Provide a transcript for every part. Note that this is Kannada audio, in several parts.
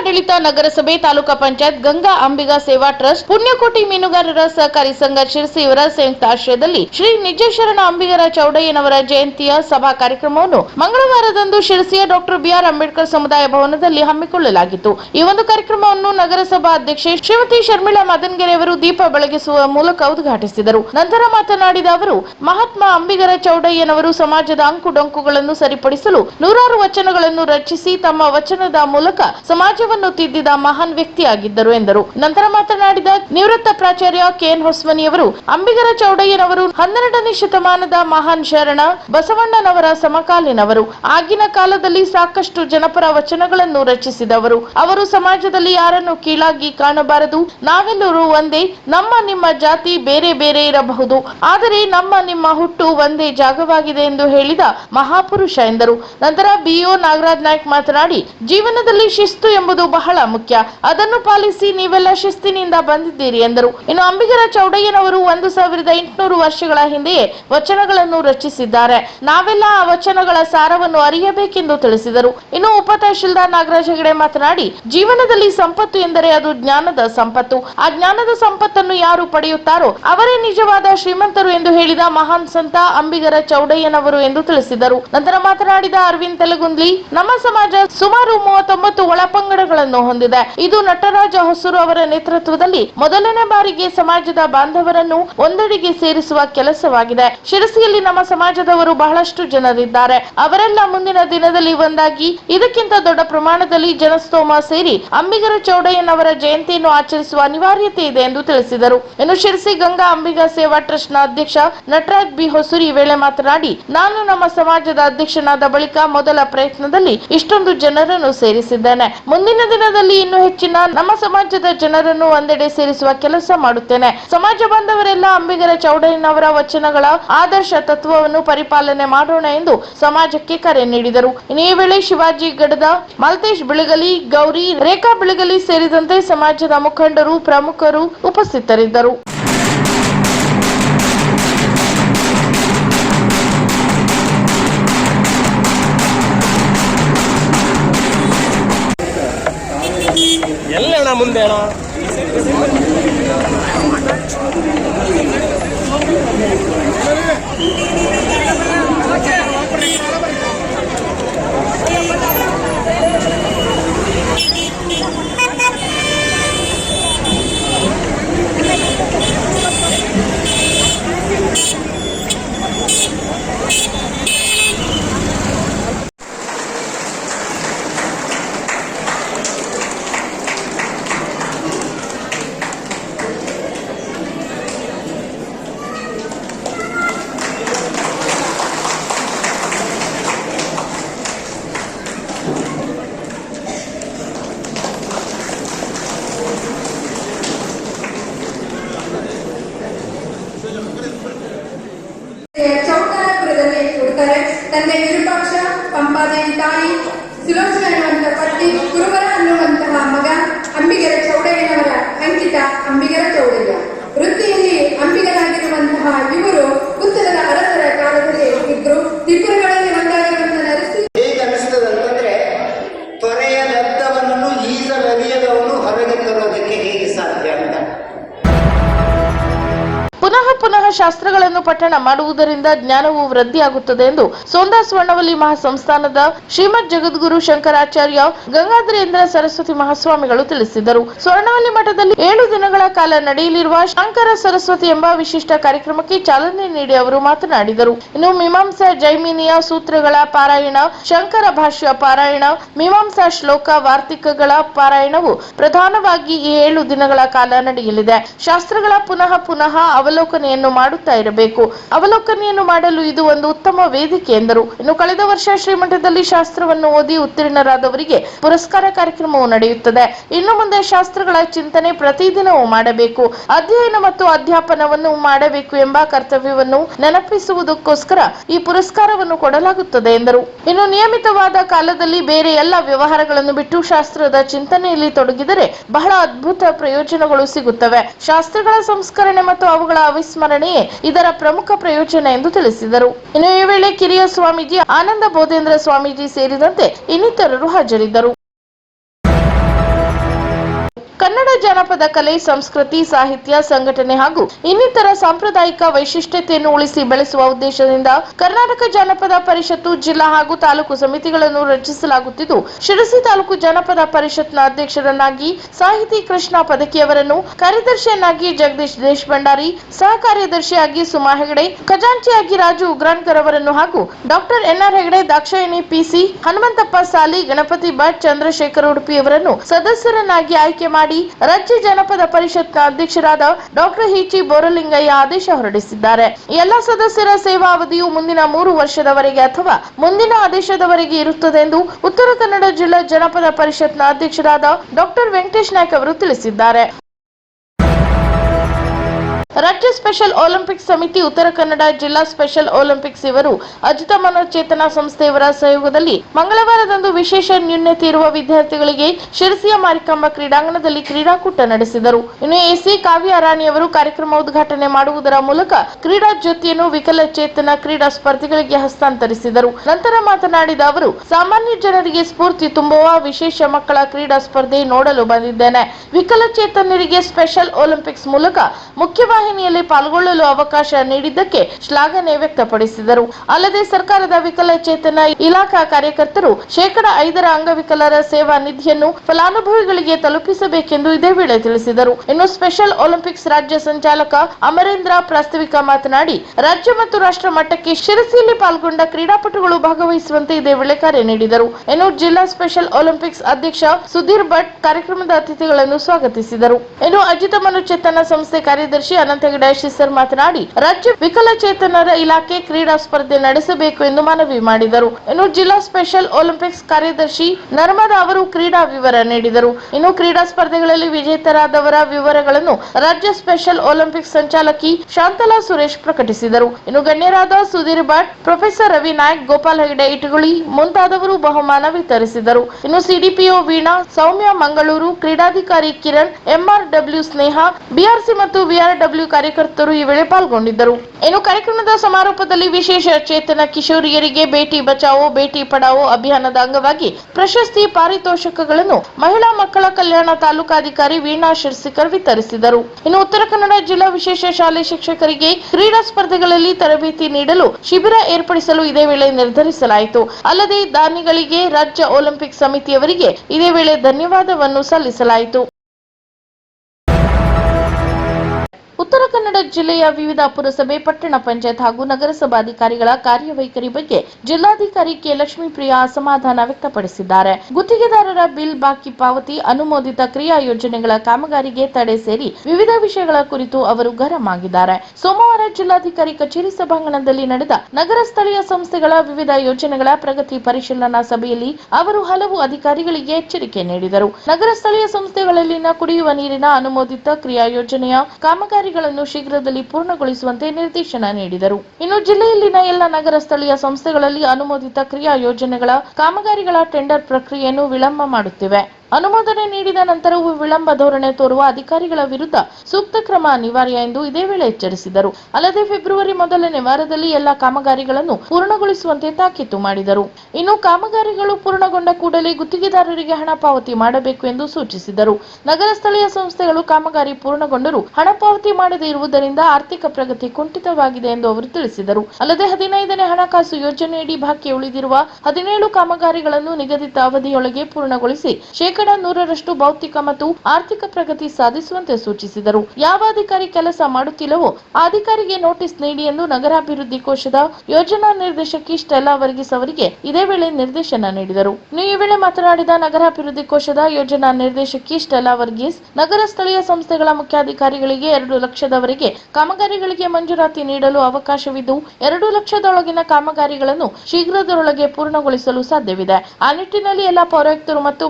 ತಾಲೂಕಾ ಆಡಳಿತ ನಗರಸಭೆ ತಾಲೂಕಾ ಪಂಚಾಯತ್ ಗಂಗಾ ಅಂಬಿಗಾ ಸೇವಾ ಟ್ರಸ್ಟ್ ಪುಣ್ಯಕೋಟಿ ಮೀನುಗಾರರ ಸಹಕಾರಿ ಸಂಘ ಶಿರಸಿ ಇವರ ಸಂಯುಕ್ತ ಆಶ್ರಯದಲ್ಲಿ ಶ್ರೀ ನಿಜಶರಣ ಅಂಬಿಗರ ಚೌಡಯ್ಯನವರ ಜಯಂತಿಯ ಸಭಾ ಕಾರ್ಯಕ್ರಮವನ್ನು ಮಂಗಳವಾರದಂದು ಶಿರಸಿಯ ಡಾಕ್ಟರ್ ಬಿಆರ್ ಅಂಬೇಡ್ಕರ್ ಸಮುದಾಯ ಭವನದಲ್ಲಿ ಹಮ್ಮಿಕೊಳ್ಳಲಾಗಿತ್ತು. ಈ ಒಂದು ಕಾರ್ಯಕ್ರಮವನ್ನು ನಗರಸಭಾ ಅಧ್ಯಕ್ಷೆ ಶ್ರೀಮತಿ ಶರ್ಮಿಳಾ ಮದನ್ಗೆರೆ ಅವರು ದೀಪ ಬೆಳಗಿಸುವ ಮೂಲಕ ಉದ್ಘಾಟಿಸಿದರು. ನಂತರ ಮಾತನಾಡಿದ ಅವರು, ಮಹಾತ್ಮ ಅಂಬಿಗರ ಚೌಡಯ್ಯನವರು ಸಮಾಜದ ಅಂಕು ಡೊಂಕುಗಳನ್ನು ಸರಿಪಡಿಸಲು ನೂರಾರು ವಚನಗಳನ್ನು ರಚಿಸಿ ತಮ್ಮ ವಚನದ ಮೂಲಕ ಸಮಾಜವನ್ನು ತಿದ್ದಿದ ಮಹಾನ್ ವ್ಯಕ್ತಿಯಾಗಿದ್ದರು ಎಂದರು. ನಂತರ ಮಾತನಾಡಿದ ನಿವೃತ್ತ ಪ್ರಾಚಾರ್ಯ ಕೆಎನ್ ಹೊಸ್ಮನಿಯವರು, ಅಂಬಿಗರ ಚೌಡಯ್ಯನವರು, ಹನ್ನೆರಡನೇ ಶತಮಾನದ ಮಹಾನ್ ಶರಣ ಬಸವಣ್ಣನವರ ಸಮಕಾಲೀನವರು. ಆಗಿನ ಕಾಲದಲ್ಲಿ ಸಾಕಷ್ಟು ಜನಪರ ವಚನಗಳನ್ನು ರಚಿಸಿದವರು. ಅವರು ಸಮಾಜದಲ್ಲಿ ಯಾರನ್ನು ಕೀಳಾಗಿ ಕಾಣಬಾರದು? ನಾವೆಲ್ಲರೂ ಒಂದೇ, ನಮ್ಮ ನಿಮ್ಮ ಜಾತಿ ಬೇರೆ ಬೇರೆ ಇರಬಹುದು. ಆದರೆ ನಮ್ಮ ನಿಮ್ಮ ಹುಟ್ಟು ಒಂದೇ ಜಾಗವಾಗಿದೆ ಎಂದು ಹೇಳಿದ ಮಹಾಪುರುಷ ಎಂದರು. ನಂತರ ಬಿಒ ನಾಗರಾಜ್ ನಾಯ್ಕ್ ಮಾತನಾಡಿ, ಜೀವನದಲ್ಲಿ ಶಿಸ್ತು ಎಂಬುದು ಬಹಳ ಮುಖ್ಯ. ಅದನ್ನು ಪಾಲಿಸಿ ನೀವೆಲ್ಲ ಶಿಸ್ತಿನಿಂದ ಬಂದಿದ್ದೀರಿ ಎಂದರು. ಇನ್ನು ಅಂಬಿಗರ ಚೌಡಯ್ಯನವರು ಒಂದು ಸಾವಿರದ ಎಂಟುನೂರು ವರ್ಷಗಳ ಹಿಂದೆಯೇ ವಚನಗಳನ್ನು ರಚಿಸಿದ್ದಾರೆ. ನಾವೆಲ್ಲ ಆ ವಚನಗಳ ಸಾರವನ್ನು ಅರಿಯಬೇಕೆಂದು ತಿಳಿಸಿದರು. ಇನ್ನು ಉಪ ತಹಶೀಲ್ದಾರ್ ನಾಗರಾಜ್ ಹೆಗಡೆ ಮಾತನಾಡಿ, ಜೀವನದಲ್ಲಿ ಸಂಪತ್ತು ಎಂದರೆ ಅದು ಜ್ಞಾನದ ಸಂಪತ್ತು. ಆ ಜ್ಞಾನದ ಸಂಪತ್ತನ್ನು ಯಾರು ಪಡೆಯುತ್ತಾರೋ ಅವರೇ ನಿಜವಾದ ಶ್ರೀಮಂತರು ಎಂದು ಹೇಳಿದ ಮಹಾನ್ ಸಂತ ಅಂಬಿಗರ ಚೌಡಯ್ಯನವರು ಎಂದು ತಿಳಿಸಿದರು. ನಂತರ ಮಾತನಾಡಿದ ಅರವಿಂದ್ ತೆಲಗುಂದ್ಲಿ, ನಮ್ಮ ಸಮಾಜ ಸುಮಾರು ಮೂವತ್ತೊಂಬತ್ತು ಒಳಪಂಗಡಗಳನ್ನು ಹೊಂದಿದೆ. ಇದು ನಟರಾಜ ಹೊಸೂರು ಅವರ ನೇತೃತ್ವದಲ್ಲಿ ಮೊದಲನೇ ಬಾರಿಗೆ ಸಮಾಜದ ಬಾಂಧವರನ್ನು ಒಂದೆಡೆಗೆ ಸೇರಿಸುವ ಕೆಲಸವಾಗಿದೆ. ಶಿರಸಿಯಲ್ಲಿ ನಮ್ಮ ಸಮಾಜದವರು ಬಹಳಷ್ಟು ಜನರಿದ್ದಾರೆ. ಅವರೆಲ್ಲ ಮುಂದಿನ ದಿನದಲ್ಲಿ ಒಂದಾಗಿ ಇದಕ್ಕಿಂತ ದೊಡ್ಡ ಪ್ರಮಾಣದಲ್ಲಿ ಜನಸ್ತೋಮ ಸೇರಿ ಅಂಬಿಗರ ಚೌಡಯ್ಯನವರ ಜಯಂತಿಯನ್ನು ಆಚರಿಸುವ ಅನಿವಾರ್ಯತೆ ಇದೆ ಎಂದು ತಿಳಿಸಿದರು. ಇನ್ನು ಶಿರಸಿ ಗಂಗಾ ಅಂಬಿಗಾ ಸೇವಾ ಟ್ರಸ್ಟ್ನ ಅಧ್ಯಕ್ಷ ನಟರಾಜ್ ಬಿ ಹೊಸೂರಿ ಈ ವೇಳೆ ಮಾತನಾಡಿ, ನಾನು ನಮ್ಮ ಸಮಾಜದ ಅಧ್ಯಕ್ಷನಾದ ಬಳಿಕ ಮೊದಲ ಪ್ರಯತ್ನದಲ್ಲಿ ಇಷ್ಟೊಂದು ಜನರನ್ನು ಸೇರಿಸಿದ್ದೇನೆ. ಮುಂದಿನ ದಿನದಲ್ಲಿ ಇನ್ನು ಹೆಚ್ಚಿನ ನಮ್ಮ ಸಮಾಜದ ಜನರನ್ನು ಒಂದೆಡೆ ಸೇರಿಸುವ ಕೆಲಸ ಮಾಡುತ್ತೇನೆ. ಸಮಾಜ ಬಾಂಧವರೆಲ್ಲ ಅಂಬಿಗರ ಚೌಡಯ್ಯನವರ ವಚನಗಳ ಆದರ್ಶ ತತ್ವವನ್ನು ಪರಿಪಾಲನೆ ಮಾಡೋಣ ಎಂದು ಸಮಾಜಕ್ಕೆ ಕರೆ ನೀಡಿದರು. ಈ ವೇಳೆ ಶಿವಾಜಿ ಗಡದ ಮಲ್ತೇಶ್ ಬಿಳಗಲಿ, ಗೌರಿ ರೇಖಾ ಬಿಳಗಲಿ ಸೇರಿದಂತೆ ಸಮಾಜದ ಮುಖಂಡರು ಪ್ರಮುಖರು ಉಪಸ್ಥಿತರಿದ್ದರು. ಅಣ್ಣ ಮುಂದೆ ಅಣ್ಣ? ಸುಲೋಚನ ಎನ್ನುವಂತ ಪತ್ನಿ ಕುರುಬರ ಅನ್ನುವಂತಹ ಮಗ ಅಂಬಿಗರ ಚೌಡಯ್ಯನವರ ಅಂಕಿತ ಅಂಬಿಗರ ಚೌಡಯ್ಯ. ವೃತ್ತಿಯಲ್ಲಿ ಅಂಬಿಗರಾಗಿರುವಂತಹ ಇವರು ಉತ್ತರದ ಅರಸರ ಕಾಲದಲ್ಲಿ ಇದ್ರು ತ್ರಿಪುರಗಳಲ್ಲಿ ಒಂದಾಗಿರುವಂತಹ ನರಸಿ ಹೇಗೆ ಅನಿಸ್ತದೆ ಅಂತಂದ್ರೆ ತೊರೆಯ ಲಬ್ಧವನ್ನು ಈಜಲರಿಯದವನು ಹೊರಗೆ ತರೋದಕ್ಕೆ ಹೇಗೆ ಸಾಧ್ಯ ಅಂತ. ಪುನಃ ಪುನಃ ಶಾಸ್ತ್ರಗಳನ್ನು ಪಠಣ ಮಾಡುವುದರಿಂದ ಜ್ಞಾನವು ವೃದ್ಧಿಯಾಗುತ್ತದೆ ಎಂದು ಸೋಂದಾ ಸ್ವರ್ಣವಲ್ಲಿ ಮಹಾಸಂಸ್ಥಾನದ ಶ್ರೀಮದ್ ಜಗದ್ಗುರು ಶಂಕರಾಚಾರ್ಯ ಗಂಗಾಧರೇಂದ್ರ ಸರಸ್ವತಿ ಮಹಾಸ್ವಾಮಿಗಳು ತಿಳಿಸಿದರು. ಸ್ವರ್ಣವಲ್ಲಿ ಮಠದಲ್ಲಿ ಏಳು ದಿನಗಳ ಕಾಲ ನಡೆಯಲಿರುವ ಶಂಕರ ಸರಸ್ವತಿ ಎಂಬ ವಿಶಿಷ್ಟ ಕಾರ್ಯಕ್ರಮಕ್ಕೆ ಚಾಲನೆ ನೀಡಿ ಅವರು ಮಾತನಾಡಿದರು. ಇನ್ನು ಮೀಮಾಂಸಾ ಜೈಮಿನಿಯ ಸೂತ್ರಗಳ ಪಾರಾಯಣ, ಶಂಕರ ಭಾಷ್ಯ ಪಾರಾಯಣ, ಮೀಮಾಂಸಾ ಶ್ಲೋಕ ವಾರ್ತಿಕಗಳ ಪಾರಾಯಣವು ಪ್ರಧಾನವಾಗಿ ಈ ಏಳು ದಿನಗಳ ಕಾಲ ನಡೆಯಲಿದೆ. ಶಾಸ್ತ್ರಗಳ ಪುನಃ ಪುನಃ ಅವಲೋಕನೆಯನ್ನು ಮಾಡುತ್ತಾ ಇರಬೇಕು. ಅವಲೋಕನೆಯನ್ನು ಮಾಡಲು ಇದು ಒಂದು ಉತ್ತಮ ವೇದಿಕೆ ಎಂದರು. ಇನ್ನು ಕಳೆದ ವರ್ಷ ಶ್ರೀಮಠದಲ್ಲಿ ಶಾಸ್ತ್ರವನ್ನು ಓದಿ ಉತ್ತೀರ್ಣರಾದವರಿಗೆ ಪುರಸ್ಕಾರ ಕಾರ್ಯಕ್ರಮವು ನಡೆಯುತ್ತದೆ. ಇನ್ನು ಮುಂದೆ ಶಾಸ್ತ್ರಗಳ ಚಿಂತನೆ ಪ್ರತಿದಿನವೂ ಮಾಡಬೇಕು. ಅಧ್ಯಯನ ಮತ್ತು ಅಧ್ಯಾಪನವನ್ನು ಮಾಡಬೇಕು ಎಂಬ ಕರ್ತವ್ಯವನ್ನು ನೆನಪಿಸುವುದಕ್ಕೋಸ್ಕರ ಈ ಪುರಸ್ಕಾರವನ್ನು ಕೊಡಲಾಗುತ್ತದೆ ಎಂದರು. ಇನ್ನು ನಿಯಮಿತವಾದ ಕಾಲದಲ್ಲಿ ಬೇರೆ ಎಲ್ಲ ವ್ಯವಹಾರಗಳನ್ನು ಬಿಟ್ಟು ಶಾಸ್ತ್ರದ ಚಿಂತನೆಯಲ್ಲಿ ತೊಡಗಿದರೆ ಬಹಳ ಅದ್ಭುತ ಪ್ರಯೋಜನಗಳು ಸಿಗುತ್ತವೆ. ಶಾಸ್ತ್ರಗಳ ಸಂಸ್ಕರಣೆ ಮತ್ತು ಅವುಗಳ ಅವಿಸ್ಮರಣೆಯೇ ಇದರ ಪ್ರಮುಖ ಪ್ರಯೋಜನ ಎಂದು ತಿಳಿಸಿದರು. ಇನ್ನು ಈ ವೇಳೆ ಕಿರಿಯ ಸ್ವಾಮೀಜಿ ಆನಂದ ಬೋಧೇಂದ್ರ ಸ್ವಾಮೀಜಿ ಸೇರಿದಂತೆ ಇನ್ನಿತರರು ಹಾಜರಿದ್ದರು. ಜಾನಪದ ಕಲೆ, ಸಂಸ್ಕೃತಿ, ಸಾಹಿತ್ಯ, ಸಂಘಟನೆ ಹಾಗೂ ಇನ್ನಿತರ ಸಾಂಪ್ರದಾಯಿಕ ವೈಶಿಷ್ಟ್ಯತೆಯನ್ನು ಉಳಿಸಿ ಬೆಳೆಸುವ ಉದ್ದೇಶದಿಂದ ಕರ್ನಾಟಕ ಜಾನಪದ ಪರಿಷತ್ತು ಜಿಲ್ಲಾ ಹಾಗೂ ತಾಲೂಕು ಸಮಿತಿಗಳನ್ನು ರಚಿಸಲಾಗುತ್ತಿದ್ದು, ಶಿರಸಿ ತಾಲೂಕು ಜನಪದ ಪರಿಷತ್ನ ಅಧ್ಯಕ್ಷರನ್ನಾಗಿ ಸಾಹಿತಿ ಕೃಷ್ಣ ಪದಕಿಯವರನ್ನು ಕಾರ್ಯದರ್ಶಿಯನ್ನಾಗಿ ಜಗದೀಶ್ ದೇಶಭಂಡಾರಿ ಸಹ ಕಾರ್ಯದರ್ಶಿಯಾಗಿ ಸುಮಾ ಹೆಗಡೆ, ಖಜಾಂಚಿಯಾಗಿ ರಾಜು ಉಗ್ರಾನ್ಕರ್ ಅವರನ್ನು ಹಾಗೂ doctor NR Hegde, Dakshayini PC Hanumanthappa Sali, Ganapati Bhat, Chandrashekhar ಉಡುಪಿಯವರನ್ನು ಸದಸ್ಯರನ್ನಾಗಿ ಆಯ್ಕೆ ಮಾಡಿ ರಾಜ್ಯ ಜನಪದ ಪರಿಷತ್ನ ಅಧ್ಯಕ್ಷರಾದ ಡಾಕ್ಟರ್ ಹಿಚಿ ಬೋರಲಿಂಗಯ್ಯ ಆದೇಶ ಹೊರಡಿಸಿದ್ದಾರೆ. ಎಲ್ಲ ಸದಸ್ಯರ ಸೇವಾ ಅವಧಿಯು ಮುಂದಿನ ಮೂರು ವರ್ಷದವರೆಗೆ ಅಥವಾ ಮುಂದಿನ ಆದೇಶದವರೆಗೆ ಇರುತ್ತದೆ ಎಂದು ಉತ್ತರ ಕನ್ನಡ ಜಿಲ್ಲಾ ಜನಪದ ಪರಿಷತ್ನ ಅಧ್ಯಕ್ಷರಾದ ಡಾಕ್ಟರ್ ವೆಂಕಟೇಶ್ ನಾಯ್ಕ್ ಅವರು ತಿಳಿಸಿದ್ದಾರೆ. ರಾಜ್ಯ ಸ್ಪೆಷಲ್ ಒಲಿಂಪಿಕ್ಸ್ ಸಮಿತಿ ಉತ್ತರ ಕನ್ನಡ ಜಿಲ್ಲಾ ಸ್ಪೆಷಲ್ ಒಲಿಂಪಿಕ್ಸ್ ಇವರು ಅಜಿತ ಮನೋಚೇತನ ಸಂಸ್ಥೆಯವರ ಸಹಯೋಗದಲ್ಲಿ ಮಂಗಳವಾರದಂದು ವಿಶೇಷ ನ್ಯೂನ್ಯತೆ ಇರುವ ವಿದ್ಯಾರ್ಥಿಗಳಿಗೆ ಶಿರಸಿಯ ಮಾರಿಕಾಂಬ ಕ್ರೀಡಾಂಗಣದಲ್ಲಿ ಕ್ರೀಡಾಕೂಟ ನಡೆಸಿದರು. ಇನ್ನು ಎಸಿ ಕಾವ್ಯ ಅರಾಣಿಯವರು ಕಾರ್ಯಕ್ರಮ ಉದ್ಘಾಟನೆ ಮಾಡುವುದರ ಮೂಲಕ ಕ್ರೀಡಾ ಜ್ಯೋತಿಯನ್ನು ವಿಕಲಚೇತನ ಕ್ರೀಡಾ ಸ್ಪರ್ಧಿಗಳಿಗೆ ಹಸ್ತಾಂತರಿಸಿದರು. ನಂತರ ಮಾತನಾಡಿದ ಅವರು, ಸಾಮಾನ್ಯ ಜನರಿಗೆ ಸ್ಫೂರ್ತಿ ತುಂಬುವ ವಿಶೇಷ ಮಕ್ಕಳ ಕ್ರೀಡಾ ಸ್ಪರ್ಧೆ ನೋಡಲು ಬಂದಿದ್ದೇನೆ. ವಿಕಲಚೇತನರಿಗೆ ಸ್ಪೆಷಲ್ ಒಲಿಂಪಿಕ್ಸ್ ಮೂಲಕ ಮುಖ್ಯವಾಹಿನಿಯಲ್ಲಿ ಪಾಲ್ಗೊಳ್ಳಲು ಅವಕಾಶ ನೀಡಿದ್ದಕ್ಕೆ ಶ್ಲಾಘನೆ ವ್ಯಕ್ತಪಡಿಸಿದರು. ಅಲ್ಲದೆ ಸರ್ಕಾರದ ವಿಕಲಚೇತನ ಇಲಾಖಾ ಕಾರ್ಯಕರ್ತರು ಶೇಕಡ ಐದರ ಅಂಗವಿಕಲರ ಸೇವಾ ನಿಧಿಯನ್ನು ಫಲಾನುಭವಿಗಳಿಗೆ ತಲುಪಿಸಬೇಕೆಂದು ಇದೇ ವೇಳೆ ತಿಳಿಸಿದರು. ಇನ್ನು ಸ್ಪೆಷಲ್ ಒಲಿಂಪಿಕ್ಸ್ ರಾಜ್ಯ ಸಂಚಾಲಕ ಅಮರೇಂದ್ರ ಪ್ರಾಸ್ತವಿಕ ಮಾತನಾಡಿ, ರಾಜ್ಯ ಮತ್ತು ರಾಷ್ಟ್ರ ಮಟ್ಟಕ್ಕೆ ಶಿರಸಿಯಲ್ಲಿ ಪಾಲ್ಗೊಂಡ ಕ್ರೀಡಾಪಟುಗಳು ಭಾಗವಹಿಸುವಂತೆ ಇದೇ ವೇಳೆ ಕರೆ ನೀಡಿದರು. ಇನ್ನು ಜಿಲ್ಲಾ ಸ್ಪೆಷಲ್ ಒಲಿಂಪಿಕ್ಸ್ ಅಧ್ಯಕ್ಷ ಸುಧೀರ್ ಭಟ್ ಕಾರ್ಯಕ್ರಮದ ಅತಿಥಿಗಳನ್ನು ಸ್ವಾಗತಿಸಿದರು. ಇನ್ನು ಅಜಿತ ಮನುಚೇತನ ಸಂಸ್ಥೆ ಕಾರ್ಯದರ್ಶಿ ಅನಂತ ಹೆಗಡೆ ಶಿಸರ್ ಮಾತನಾಡಿ, ರಾಜ್ಯ ವಿಕಲಚೇತನರ ಇಲಾಖೆ ಕ್ರೀಡಾ ಸ್ಪರ್ಧೆ ನಡೆಸಬೇಕು ಎಂದು ಮನವಿ ಮಾಡಿದರು. ಇನ್ನು ಜಿಲ್ಲಾ ಸ್ಪೆಷಲ್ ಒಲಿಂಪಿಕ್ಸ್ ಕಾರ್ಯದರ್ಶಿ ನರ್ಮದಾ ಅವರು ಕ್ರೀಡಾ ವಿವರ ನೀಡಿದರು. ಇನ್ನು ಕ್ರೀಡಾ ಸ್ಪರ್ಧೆಗಳಲ್ಲಿ ವಿಜೇತರಾದವರ ವಿವರಗಳನ್ನು ರಾಜ್ಯ ಸ್ಪೆಷಲ್ ಒಲಿಂಪಿಕ್ಸ್ ಸಂಚಾಲಕಿ ಶಾಂತಲಾ ಸುರೇಶ್ ಪ್ರಕಟಿಸಿದರು. ಇನ್ನು ಗಣ್ಯರಾದ ಸುಧೀರ್ ಭಟ್, ಪ್ರೊಫೆಸರ್ ರವಿ ನಾಯ್ಕ್, ಗೋಪಾಲ್ ಹೆಗಡೆ, ಇಟಗುಳಿ ಮುಂತಾದವರು ಬಹುಮಾನ ವಿತರಿಸಿದರು. ಇನ್ನು CDPO Veena, Soumya Mangaluru ಕ್ರೀಡಾಧಿಕಾರಿ Kiran MR W Sneha, BRC ಮತ್ತು ವಿಆರ್ಡಬ್ಲ್ಯೂ ಕಾರ್ಯಕರ್ತರು ಈ ವೇಳೆ ಪಾಲ್ಗೊಂಡಿದ್ದರು. ಇನ್ನು ಕಾರ್ಯಕ್ರಮದ ಸಮಾರೋಪದಲ್ಲಿ ವಿಶೇಷ ಚೇತನ ಕಿಶೋರಿಯರಿಗೆ ಬೇಟಿ ಬಚಾವೋ ಬೇಟಿ ಪಡಾವೋ ಅಭಿಯಾನದ ಅಂಗವಾಗಿ ಪ್ರಶಸ್ತಿ ಪಾರಿತೋಷಕಗಳನ್ನು ಮಹಿಳಾ ಮಕ್ಕಳ ಕಲ್ಯಾಣ ತಾಲೂಕಾಧಿಕಾರಿ ವೀಣಾ ಶಿರ್ಸಿಕರ್ ವಿತರಿಸಿದರು. ಇನ್ನು ಉತ್ತರ ಕನ್ನಡ ಜಿಲ್ಲಾ ವಿಶೇಷ ಶಾಲೆ ಶಿಕ್ಷಕರಿಗೆ ಕ್ರೀಡಾ ಸ್ಪರ್ಧೆಗಳಲ್ಲಿ ತರಬೇತಿ ನೀಡಲು ಶಿಬಿರ ಏರ್ಪಡಿಸಲು ಇದೇ ವೇಳೆ ನಿರ್ಧರಿಸಲಾಯಿತು. ಅಲ್ಲದೆ ದಾನಿಗಳಿಗೆ ರಾಜ್ಯ ಒಲಿಂಪಿಕ್ ಸಮಿತಿಯವರಿಗೆ ಇದೇ ವೇಳೆ ಧನ್ಯವಾದವನ್ನು ಸಲ್ಲಿಸಲಾಯಿತು. ಉತ್ತರ ಕನ್ನಡ ಜಿಲ್ಲೆಯ ವಿವಿಧ ಪುರಸಭೆ, ಪಟ್ಟಣ ಪಂಚಾಯತ್ ಹಾಗೂ ನಗರಸಭಾಧಿಕಾರಿಗಳ ಕಾರ್ಯವೈಖರಿ ಬಗ್ಗೆ ಜಿಲ್ಲಾಧಿಕಾರಿ ಕೆ. ಲಕ್ಷ್ಮೀಪ್ರಿಯಾ ಅಸಮಾಧಾನ ವ್ಯಕ್ತಪಡಿಸಿದ್ದಾರೆ. ಗುತ್ತಿಗೆದಾರರ ಬಿಲ್ ಬಾಕಿ ಪಾವತಿ, ಅನುಮೋದಿತ ಕ್ರಿಯಾ ಯೋಜನೆಗಳ ಕಾಮಗಾರಿಗೆ ತಡೆ ಸೇರಿ ವಿವಿಧ ವಿಷಯಗಳ ಕುರಿತು ಅವರು ಗರಂ ಆಗಿದ್ದಾರೆ ಸೋಮವಾರ ಜಿಲ್ಲಾಧಿಕಾರಿ ಕಚೇರಿ ಸಭಾಂಗಣದಲ್ಲಿ ನಡೆದ ನಗರ ಸ್ಥಳೀಯ ಸಂಸ್ಥೆಗಳ ವಿವಿಧ ಯೋಜನೆಗಳ ಪ್ರಗತಿ ಪರಿಶೀಲನಾ ಸಭೆಯಲ್ಲಿ ಅವರು ಹಲವು ಅಧಿಕಾರಿಗಳಿಗೆ ಎಚ್ಚರಿಕೆ ನೀಡಿದರು. ನಗರ ಸ್ಥಳೀಯ ಸಂಸ್ಥೆಗಳಲ್ಲಿನ ಕುಡಿಯುವ ನೀರಿನ ಅನುಮೋದಿತ ಕ್ರಿಯಾ ಯೋಜನೆಯ ಕಾಮಗಾರಿಗಳನ್ನು ಶೀಘ್ರದಲ್ಲಿ ಪೂರ್ಣಗೊಳಿಸುವಂತೆ ನಿರ್ದೇಶನ ನೀಡಿದರು. ಇನ್ನು ಜಿಲ್ಲೆಯಲ್ಲಿನ ಎಲ್ಲ ನಗರ ಸ್ಥಳೀಯ ಸಂಸ್ಥೆಗಳಲ್ಲಿ ಅನುಮೋದಿತ ಕ್ರಿಯಾ ಯೋಜನೆಗಳ ಕಾಮಗಾರಿಗಳ ಟೆಂಡರ್ ಪ್ರಕ್ರಿಯೆಯನ್ನು ವಿಳಂಬ ಮಾಡುತ್ತಿವೆ. ಅನುಮೋದನೆ ನೀಡಿದ ನಂತರವೂ ವಿಳಂಬ ಧೋರಣೆ ತೋರುವ ಅಧಿಕಾರಿಗಳ ವಿರುದ್ಧ ಸೂಕ್ತ ಕ್ರಮ ಅನಿವಾರ್ಯ ಎಂದು ಇದೇ ವೇಳೆ ಎಚ್ಚರಿಸಿದರು. ಅಲ್ಲದೆ ಫೆಬ್ರವರಿ ಮೊದಲನೇ ವಾರದಲ್ಲಿ ಎಲ್ಲಾ ಕಾಮಗಾರಿಗಳನ್ನು ಪೂರ್ಣಗೊಳಿಸುವಂತೆ ತಾಕೀತು ಮಾಡಿದರು. ಇನ್ನು ಕಾಮಗಾರಿಗಳು ಪೂರ್ಣಗೊಂಡ ಕೂಡಲೇ ಗುತ್ತಿಗೆದಾರರಿಗೆ ಹಣ ಪಾವತಿ ಮಾಡಬೇಕು ಎಂದು ಸೂಚಿಸಿದರು. ನಗರ ಸ್ಥಳೀಯ ಸಂಸ್ಥೆಗಳು ಕಾಮಗಾರಿ ಪೂರ್ಣಗೊಂಡರೂ ಹಣ ಪಾವತಿ ಮಾಡದೇ ಇರುವುದರಿಂದ ಆರ್ಥಿಕ ಪ್ರಗತಿ ಕುಂಠಿತವಾಗಿದೆ ಎಂದು ಅವರು ತಿಳಿಸಿದರು. ಅಲ್ಲದೆ ಹದಿನೈದನೇ ಹಣಕಾಸು ಯೋಜನೆಯಡಿ ಬಾಕಿ ಉಳಿದಿರುವ ಹದಿನೇಳು ಕಾಮಗಾರಿಗಳನ್ನು ನಿಗದಿತ ಅವಧಿಯೊಳಗೆ ಪೂರ್ಣಗೊಳಿಸಿ ಶೇಕಡಾ ನೂರರಷ್ಟು ಭೌತಿಕ ಮತ್ತು ಆರ್ಥಿಕ ಪ್ರಗತಿ ಸಾಧಿಸುವಂತೆ ಸೂಚಿಸಿದರು. ಯಾವ ಅಧಿಕಾರಿ ಕೆಲಸ ಮಾಡುತ್ತಿಲ್ಲವೋ ಆ ಅಧಿಕಾರಿಗೆ ನೋಟಿಸ್ ನೀಡಿ ಎಂದು ನಗರಾಭಿವೃದ್ಧಿ ಕೋಶದ ಯೋಜನಾ ನಿರ್ದೇಶಕಿ ಸ್ಟೆಲ್ಲಾ ವರ್ಗೀಸ್ ಅವರಿಗೆ ಇದೇ ವೇಳೆ ನಿರ್ದೇಶನ ನೀಡಿದರು. ಈ ವೇಳೆ ಮಾತನಾಡಿದ ನಗರಾಭಿವೃದ್ಧಿ ಕೋಶದ ಯೋಜನಾ ನಿರ್ದೇಶಕಿ ಸ್ಟೆಲ್ಲಾ ವರ್ಗೀಸ್, ನಗರ ಸ್ಥಳೀಯ ಸಂಸ್ಥೆಗಳ ಮುಖ್ಯಾಧಿಕಾರಿಗಳಿಗೆ ಎರಡು ಲಕ್ಷದವರೆಗೆ ಕಾಮಗಾರಿಗಳಿಗೆ ಮಂಜೂರಾತಿ ನೀಡಲು ಅವಕಾಶವಿದ್ದು, ಎರಡು ಲಕ್ಷದೊಳಗಿನ ಕಾಮಗಾರಿಗಳನ್ನು ಶೀಘ್ರದೊಳಗೆ ಪೂರ್ಣಗೊಳಿಸಲು ಸಾಧ್ಯವಿದೆ. ಆ ನಿಟ್ಟಿನಲ್ಲಿ ಎಲ್ಲ ಪೌರಾಯುಕ್ತರು ಮತ್ತು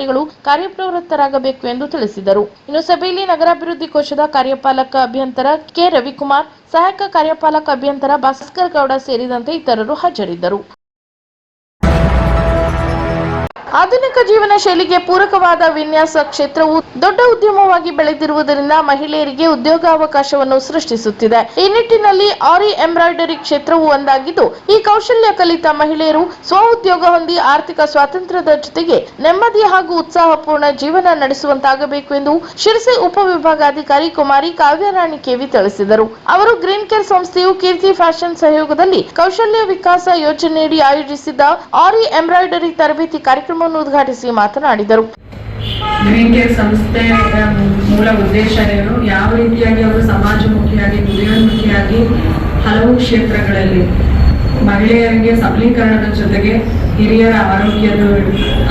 ಮುಖ್ಯಾಧಿಕಾರಿಗಳು ಕಾರ್ಯಪ್ರವೃತ್ತರಾಗಬೇಕು ಎಂದು ತಿಳಿಸಿದರು. ಇನ್ನು ಸಭೆಯಲ್ಲಿ ನಗರಾಭಿವೃದ್ಧಿ ಕೋಶದ ಕಾರ್ಯಪಾಲಕ ಅಭಿಯಂತರ ಕೆ ರವಿಕುಮಾರ್, ಸಹಾಯಕ ಕಾರ್ಯಪಾಲಕ ಅಭಿಯಂತರ ಭಾಸ್ಕರ್ ಗೌಡ ಸೇರಿದಂತೆ ಇತರರು ಹಾಜರಿದ್ದರು. ಆಧುನಿಕ ಜೀವನ ಶೈಲಿಗೆ ಪೂರಕವಾದ ವಿನ್ಯಾಸ ಕ್ಷೇತ್ರವು ದೊಡ್ಡ ಉದ್ಯಮವಾಗಿ ಬೆಳೆದಿರುವುದರಿಂದ ಮಹಿಳೆಯರಿಗೆ ಉದ್ಯೋಗಾವಕಾಶವನ್ನು ಸೃಷ್ಟಿಸುತ್ತಿದೆ. ಈ ನಿಟ್ಟಿನಲ್ಲಿ ಆರಿ ಎಂಬ್ರಾಯ್ಡರಿ ಕ್ಷೇತ್ರವು ಒಂದಾಗಿದ್ದು, ಈ ಕೌಶಲ್ಯ ಕಲಿತ ಮಹಿಳೆಯರು ಸ್ವ ಉದ್ಯೋಗ ಹೊಂದಿ ಆರ್ಥಿಕ ಸ್ವಾತಂತ್ರ್ಯದ ಜೊತೆಗೆ ನೆಮ್ಮದಿ ಹಾಗೂ ಉತ್ಸಾಹಪೂರ್ಣ ಜೀವನ ನಡೆಸುವಂತಾಗಬೇಕು ಎಂದು ಶಿರಸಿ ಉಪವಿಭಾಗಾಧಿಕಾರಿ ಕುಮಾರಿ ಕಾವ್ಯರಾಣಿ ಕೆವಿ ತಿಳಿಸಿದರು. ಅವರು ಗ್ರೀನ್ ಕೇರ್ ಸಂಸ್ಥೆಯು ಕೀರ್ತಿ ಫ್ಯಾಷನ್ ಸಹಯೋಗದಲ್ಲಿ ಕೌಶಲ್ಯ ವಿಕಾಸ ಯೋಜನೆಯಡಿ ಆಯೋಜಿಸಿದ್ದ ಆರಿ ಎಂಬ್ರಾಯ್ಡರಿ ತರಬೇತಿ ಕಾರ್ಯಕ್ರಮವನ್ನು ಉದ್ಘಾಟಿಸಿ ಮಾತನಾಡಿದರು. ಗ್ರೀನ್ ಕೇರ್ ಸಂಸ್ಥೆ ಮೂಲ ಉದ್ದೇಶ ಏನು? ಯಾವ ರೀತಿಯಾಗಿ ಅವರು ಸಮಾಜಮುಖಿಯಾಗಿ, ಗುರಿಯೋನ್ಮುಖಿಯಾಗಿ ಹಲವು ಕ್ಷೇತ್ರಗಳಲ್ಲಿ ಮಹಿಳೆಯರಿಗೆ ಸಬಲೀಕರಣದ ಜೊತೆಗೆ ಹಿರಿಯರ ಆರೋಗ್ಯದ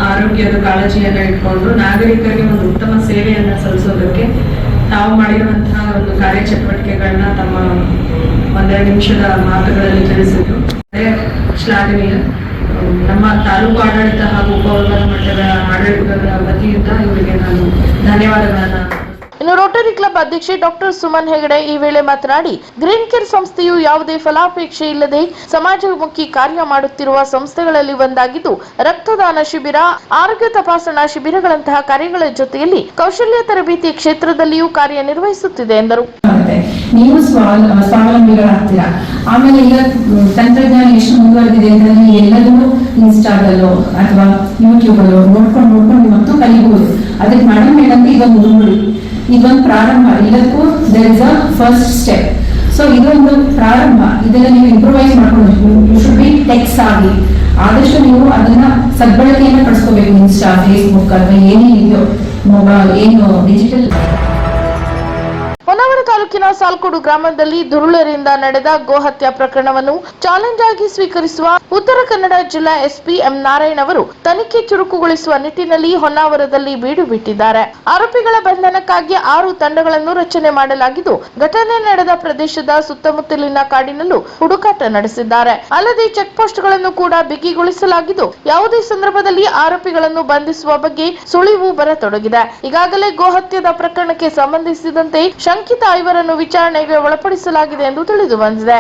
ಆರೋಗ್ಯದ ಕಾಳಜಿಯನ್ನ ಇಟ್ಕೊಂಡು ನಾಗರಿಕರಿಗೆ ಒಂದು ಉತ್ತಮ ಸೇವೆಯನ್ನು ಸಲ್ಲಿಸೋದಕ್ಕೆ ತಾವು ಮಾಡಿರುವಂತಹ ಒಂದು ಕಾರ್ಯಚಟುವಟಿಕೆಗಳನ್ನ ತಮ್ಮ ಒಂದೆರಡು ನಿಮಿಷದ ಮಾತುಗಳಲ್ಲಿ ತಿಳಿಸಿದ್ರು. ಶ್ಲಾಘನೀಯ. ನಮ್ಮ ತಾಲೂಕು ಆಡಳಿತ ಹಾಗೂ ಉಪವಿಭಾಗ ಮಟ್ಟದ ಆಡಳಿತದ ವತಿಯಿಂದ ಇವರಿಗೆ ನಾನು ಧನ್ಯವಾದಗಳನ್ನ ಇನ್ನು ರೋಟರಿ ಕ್ಲಬ್ ಅಧ್ಯಕ್ಷೆ ಡಾಕ್ಟರ್ ಸುಮನ್ ಹೆಗಡೆ ಈ ವೇಳೆ ಮಾತನಾಡಿ ಗ್ರೀನ್ ಕೇರ್ ಸಂಸ್ಥೆಯು ಯಾವುದೇ ಫಲಾಪೇಕ್ಷೆ ಇಲ್ಲದೆ ಸಮಾಜಮುಖಿ ಕಾರ್ಯ ಮಾಡುತ್ತಿರುವ ಸಂಸ್ಥೆಗಳಲ್ಲಿ ಒಂದಾಗಿದ್ದು ರಕ್ತದಾನ ಶಿಬಿರ ಆರೋಗ್ಯ ತಪಾಸಣಾ ಶಿಬಿರಗಳಂತಹ ಕಾರ್ಯಗಳ ಜೊತೆಯಲ್ಲಿ ಕೌಶಲ್ಯ ತರಬೇತಿ ಕ್ಷೇತ್ರದಲ್ಲಿಯೂ ಕಾರ್ಯನಿರ್ವಹಿಸುತ್ತಿದೆ ಎಂದರು. ನೀವು ಸ್ವಾವಲ ಸ್ವಾವಲಂಬಿಗಳಾಗ್ತೀರಾ ಆಮೇಲೆ ಈಗ ತಂತ್ರಜ್ಞಾನ ಎಷ್ಟು ಮುಂದುವರೆದಿದೆ ಅಂತ ನೀವು ಎಲ್ಲದನ್ನು ಇನ್ಸ್ಟಾದಲ್ಲೋ ಅಥವಾ ಯೂಟ್ಯೂಬ್ ನೋಡ್ಕೊಂಡು ನೋಡ್ಕೊಂಡು ಮತ್ತು ಕಲಿಬಹುದು ಅದಕ್ಕೆ ಮೇಡಮ್ ಹೇಳಂದ್ರೆ ಇದೊಂದು ಉರುಳಿ ಇದೊಂದು ಪ್ರಾರಂಭ. ಎಲ್ಲಕ್ಕೂ there is a first step so ಇದೊಂದು ಪ್ರಾರಂಭ. ಇದನ್ನ ನೀವು ಇಂಪ್ರೂವೈಸ್ ಮಾಡ್ಕೊಂಡು ಯು ಶುಡ್ ಬಿ ಟೆಕ್ಸ್ ಆಗಿ ಆದಷ್ಟು ನೀವು ಅದನ್ನ ಸದ್ಬಳಕೆಯನ್ನ ಪಡಿಸ್ಕೋಬೇಕು ಇನ್ಸ್ಟಾ ಫೇಸ್ಬುಕ್ ಅಥವಾ ಏನೇ ಇದೆಯೋ ಮೊಬೈಲ್ ಏನು ಡಿಜಿಟಲ್ ತಾಲೂಕಿನ ಸಾಲ್ಕೋಡು ಗ್ರಾಮದಲ್ಲಿ ದುರುಳರಿಂದ ನಡೆದ ಗೋಹತ್ಯೆ ಪ್ರಕರಣವನ್ನು ಚಾಲೆಂಜ್ ಆಗಿ ಸ್ವೀಕರಿಸುವ ಉತ್ತರ ಕನ್ನಡ ಜಿಲ್ಲಾ ಎಸ್ಪಿ ಎಂ ನಾರಾಯಣ್ ಅವರು ತನಿಖೆ ಚುರುಕುಗೊಳಿಸುವ ನಿಟ್ಟಿನಲ್ಲಿ ಹೊನ್ನಾವರದಲ್ಲಿ ಬೀಡು ಬಿಟ್ಟಿದ್ದಾರೆ. ಆರೋಪಿಗಳ ಬಂಧನಕ್ಕಾಗಿ ಆರು ತಂಡಗಳನ್ನು ರಚನೆ ಮಾಡಲಾಗಿದ್ದು, ಘಟನೆ ನಡೆದ ಪ್ರದೇಶದ ಸುತ್ತಮುತ್ತಲಿನ ಕಾಡಿನಲ್ಲೂ ಹುಡುಕಾಟ ನಡೆಸಿದ್ದಾರೆ. ಅಲ್ಲದೆ ಚೆಕ್ ಪೋಸ್ಟ್ಗಳನ್ನು ಕೂಡ ಬಿಗಿಗೊಳಿಸಲಾಗಿದ್ದು, ಯಾವುದೇ ಸಂದರ್ಭದಲ್ಲಿ ಆರೋಪಿಗಳನ್ನು ಬಂಧಿಸುವ ಬಗ್ಗೆ ಸುಳಿವು ಬರತೊಡಗಿದೆ. ಈಗಾಗಲೇ ಗೋಹತ್ಯದ ಪ್ರಕರಣಕ್ಕೆ ಸಂಬಂಧಿಸಿದಂತೆ ಶಂಕಿತ ಐವರನ್ನು ವಿಚಾರಣೆಗೆ ಒಳಪಡಿಸಲಾಗಿದೆ ಎಂದು ತಿಳಿದು ಬಂದಿದೆ.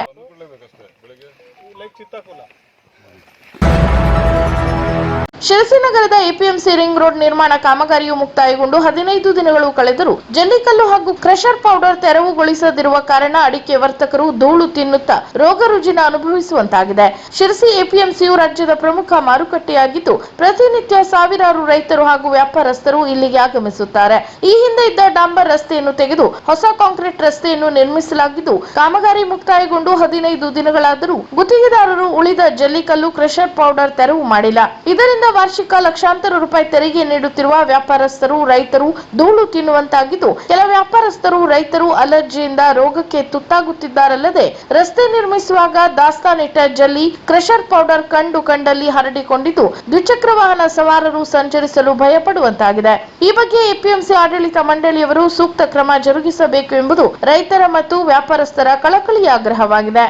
ಶಿರಸಿ ನಗರದ ಎಪಿಎಂಸಿ ರಿಂಗ್ ರೋಡ್ ನಿರ್ಮಾಣ ಕಾಮಗಾರಿಯು ಮುಕ್ತಾಯಗೊಂಡು ಹದಿನೈದು ದಿನಗಳು ಕಳೆದರೂ ಜಲ್ಲಿಕಲ್ಲು ಹಾಗೂ ಕ್ರಷರ್ ಪೌಡರ್ ತೆರವುಗೊಳಿಸದಿರುವ ಕಾರಣ ಅಡಿಕೆ ವರ್ತಕರು ಧೂಳು ತಿನ್ನುತ್ತಾ ರೋಗ ರುಜಿನ ಅನುಭವಿಸುವಂತಾಗಿದೆ. ಶಿರಸಿ ಎಪಿಎಂಸಿಯು ರಾಜ್ಯದ ಪ್ರಮುಖ ಮಾರುಕಟ್ಟೆಯಾಗಿದ್ದು, ಪ್ರತಿನಿತ್ಯ ಸಾವಿರಾರು ರೈತರು ಹಾಗೂ ವ್ಯಾಪಾರಸ್ಥರು ಇಲ್ಲಿಗೆ ಆಗಮಿಸುತ್ತಾರೆ. ಈ ಹಿಂದೆ ಇದ್ದ ಡಾಂಬರ್ ರಸ್ತೆಯನ್ನು ತೆಗೆದು ಹೊಸ ಕಾಂಕ್ರೀಟ್ ರಸ್ತೆಯನ್ನು ನಿರ್ಮಿಸಲಾಗಿದ್ದು, ಕಾಮಗಾರಿ ಮುಕ್ತಾಯಗೊಂಡು ಹದಿನೈದು ದಿನಗಳಾದರೂ ಗುತ್ತಿಗೆದಾರರು ಉಳಿದ ಜಲ್ಲಿಕಲ್ಲು, ಕ್ರಷರ್ ಪೌಡರ್ ತೆರವು ಮಾಡಿಲ್ಲ. ಇದರಿಂದ ವಾರ್ಷಿಕ ಲಕ್ಷಾಂತರ ರೂಪಾಯಿ ತೆರಿಗೆ ನೀಡುತ್ತಿರುವ ವ್ಯಾಪಾರಸ್ಥರು, ರೈತರು ಧೂಳು ತಿನ್ನುವಂತಾಗಿದ್ದು, ಕೆಲ ವ್ಯಾಪಾರಸ್ಥರು ರೈತರು ಅಲರ್ಜಿಯಿಂದ ರೋಗಕ್ಕೆ ತುತ್ತಾಗುತ್ತಿದ್ದಾರಲ್ಲದೆ, ರಸ್ತೆ ನಿರ್ಮಿಸುವಾಗ ದಾಸ್ತಾನಿಟ್ಟ ಜಲ್ಲಿ ಕ್ರಷರ್ ಪೌಡರ್ ಕಂಡು ಕಂಡಲ್ಲಿ ಹರಡಿಕೊಂಡಿದ್ದು, ದ್ವಿಚಕ್ರ ವಾಹನ ಸವಾರರು ಸಂಚರಿಸಲು ಭಯಪಡುವಂತಾಗಿದೆ. ಈ ಬಗ್ಗೆ ಎಪಿಎಂಸಿ ಆಡಳಿತ ಮಂಡಳಿಯವರು ಸೂಕ್ತ ಕ್ರಮ ಜರುಗಿಸಬೇಕು ಎಂಬುದು ರೈತರ ಮತ್ತು ವ್ಯಾಪಾರಸ್ಥರ ಕಳಕಳಿಯ ಆಗ್ರಹವಾಗಿದೆ.